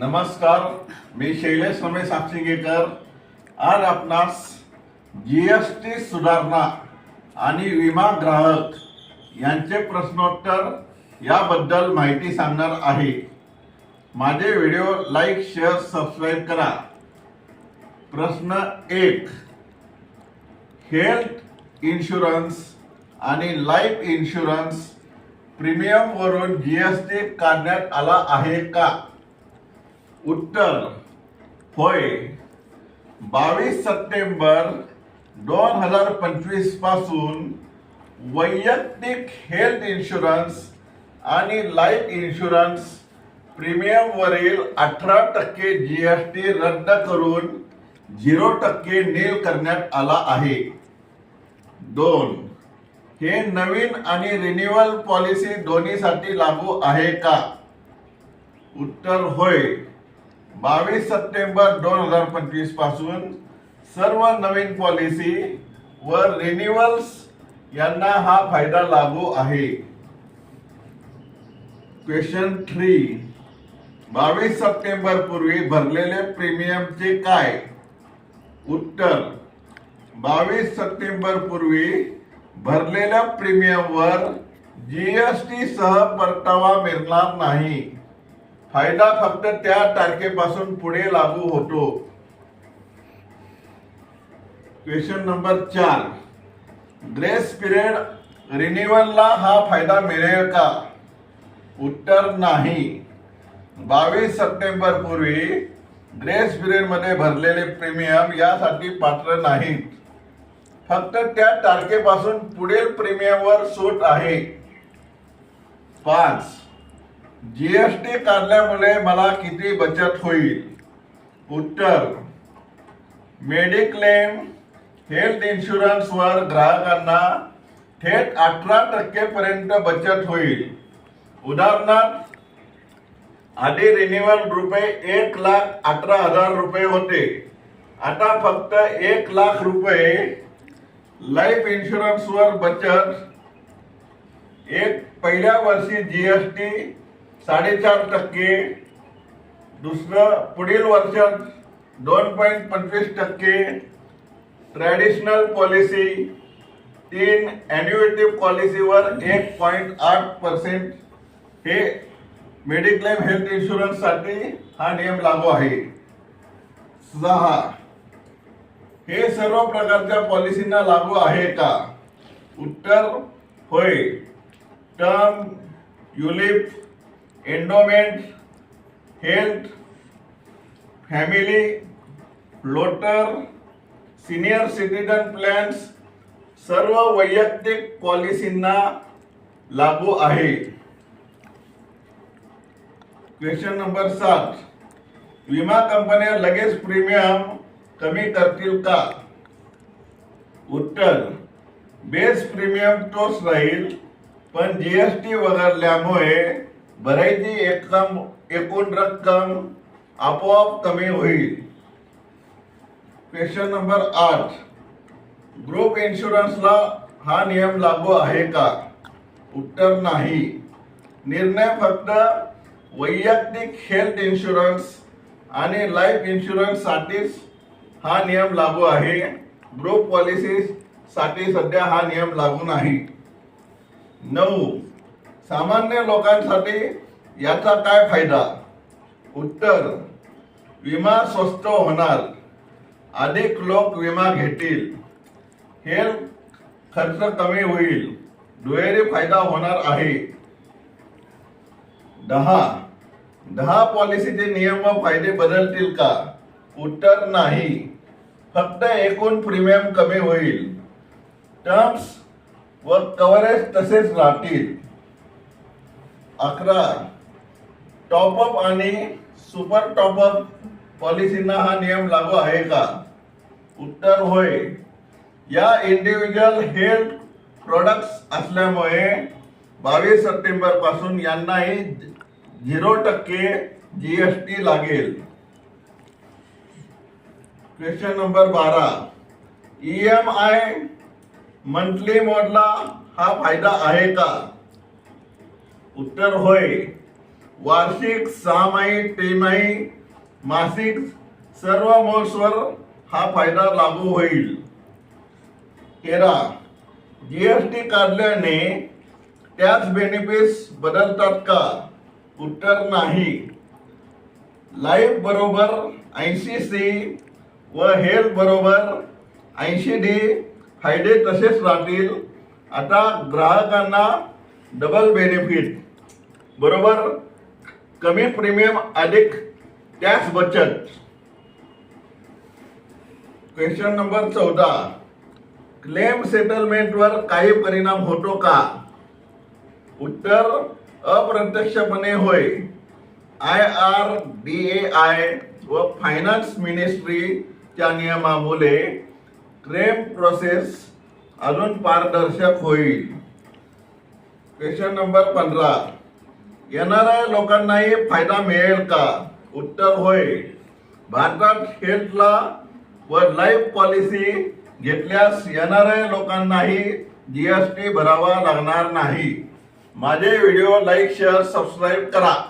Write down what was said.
नमस्कार मी शैलेश रमेश साक्षीगेकर. आज आपणास जी एस टी सुधारणा आणि विमा ग्राहक यांचे प्रश्नोत्तर याबद्दल माहिती सांगणार आहे. माझे व्हिडिओ लाईक शेअर सबस्क्राईब करा. प्रश्न एक हेल्थ इन्शुरन्स आणि लाईफ इन्शुरन्स प्रीमियमवरून जी एस टी काढण्यात आला आहे का? उत्तर. होय. बावीस सप्टेंबर दोन हजार पंचवीसपासून वैयक्तिक हेल्थ इन्शुरन्स आणि लाईफ इन्शुरन्स प्रीमियम वरील अठरा टक्के जी एस टी रद्द करून झिरो टक्के नील करण्यात आला आहे. दोन. हे नवीन आणि रिन्युअल पॉलिसी दोन्हीसाठी लागू आहे का? उत्तर होय. बावीस सप्टेंबर दोन हजार पंचवीसपासून सर्व नवीन पॉलिसी व रिन्युअल्स यांना हा फायदा लागू आहे. क्वेश्चन थ्री बावीस सप्टेंबर पूर्वी भरलेले प्रीमियमचे काय? उत्तर. बावीस सप्टेंबर पूर्वी भरलेल्या प्रीमियमवर जीएसटी सह परतावा मिळणार नाही. फायदा फक्त त्या तारखेपासून पुढे लागू होतो. क्वेश्चन नंबर चार. ग्रेस पिरियड रिन्युअलला हा फायदा मिळेल का? उत्तर नाही. बावीस सप्टेंबर पूर्वी ग्रेस पिरियडमध्ये भरलेले प्रीमियम यासाठी पात्र नाहीत. फक्त त्या तारखेपासून पुढील प्रीमियमवर सूट आहे. पाच. जीएसटी काढल्यामुळे मला किती बचत होईल? उत्तर मेडिक्लेम हेल्थ इन्शुरन्सवर ग्राहकांना थेट अठरा टक्के पर्यंत बचत होईल. उदाहरणार्थ आधी रिन्युअल रुपये एक लाख अठरा हजार रुपये होते. आता फक्त एक लाख रुपये लाईफ इन्शुरन्सवर बचत. एक पहिल्या वर्षी जीएसटी साडेचार टक्के. दुसरं पुढील वर्षात दोन पॉईंट पंचवीस टक्के. ट्रॅडिशनल पॉलिसी तीन ॲन्युएटिव्ह पॉलिसीवर एक पॉईंट आठ पर्सेंट. हे मेडिक्लेम हेल्थ इन्शुरन्ससाठी हा नियम लागू आहे. सहा. हे सर्व प्रकारच्या पॉलिसींना लागू आहे का? उत्तर होय. Term ULIP endowment health family लोटर सिनियर सिटीजन प्लॅन्स सर्व वैयक्तिक पॉलिसींना लागू आहे. क्वेश्चन नंबर सात. विमा कंपन्या लगेच प्रीमियम कमी करतील का? उत्तर बेस प्रीमियम तोच राहील पण जीएसटी वगळल्यामुळे भरायची एकम एकूण रक्कम आपोआप कमी होईल. क्वेश्चन नंबर आठ. ग्रुप इन्शुरन्सला हा नियम लागू आहे का? उत्तर नाही. निर्णय फक्त वैयक्तिक हेल्थ इन्शुरन्स आणि लाईफ इन्शुरन्ससाठीच हा नियम लागू आहे. ग्रुप पॉलिसीसाठी सध्या हा नियम लागू नाही. नऊ. सामान्य लोकांसाठी याचा काय फायदा? उत्तर विमा स्वस्त होणार. अधिक लोक विमा घेतील. हेल्थ खर्च कमी होईल. दुहेरी फायदा होणार आहे. दहा दहा पॉलिसीचे नियम व फायदे बदलतील का? उत्तर नाही. फक्त एकूण प्रीमियम कमी होईल. टर्म्स व कव्हरेज तसेच राहतील. अकरा. टॉपअप आणि सुपर टॉपअप पॉलिसींना हा नियम लागू आहे का? उत्तर होय. या इंडिव्हिज्युअल हेल्थ प्रोडक्ट्स असल्यामुळे बावीस सप्टेंबरपासून यांनाही झिरो टक्के जी एश टी लागेल. क्वेश्चन नंबर बारा. ई एम आय मंथली मोडला हा फायदा आहे का? उत्तर होय. वार्षिक सहामाही तिमाही मासिक सर्व मोड्सवर हा फायदा लागू होईल. तेरा जी एस टी काढल्याने त्याच बेनिफिट्स बदलतात का? उत्तर नाही. लाईफ बरोबर ऐंशी सी व हेल्थ बरोबर ऐंशी डी फायदे तसेच राहतील. आता ग्राहकांना डबल बेनिफिट बरोबर? कमी प्रीमियम अधिक टॅक्स बचत. क्वेश्चन नंबर चौदा. क्लेम सेटलमेंटवर काही परिणाम होतो का? उत्तर अप्रत्यक्षपणे होय. I R D A I व फायनान्स मिनिस्ट्रीच्या नियमामुळे क्लेम प्रोसेस अजून पारदर्शक होईल. क्वेश्चन नंबर पंधरा. येणाऱ्या लोकांनाही फायदा मिळेल का? उत्तर होय. भारतात हेल्थला व लाईफ पॉलिसी घेतल्यास येणाऱ्या लोकांनाही जी एस टी भरावा लागणार नाही. माझे व्हिडिओ लाईक शेअर सबस्क्राईब करा.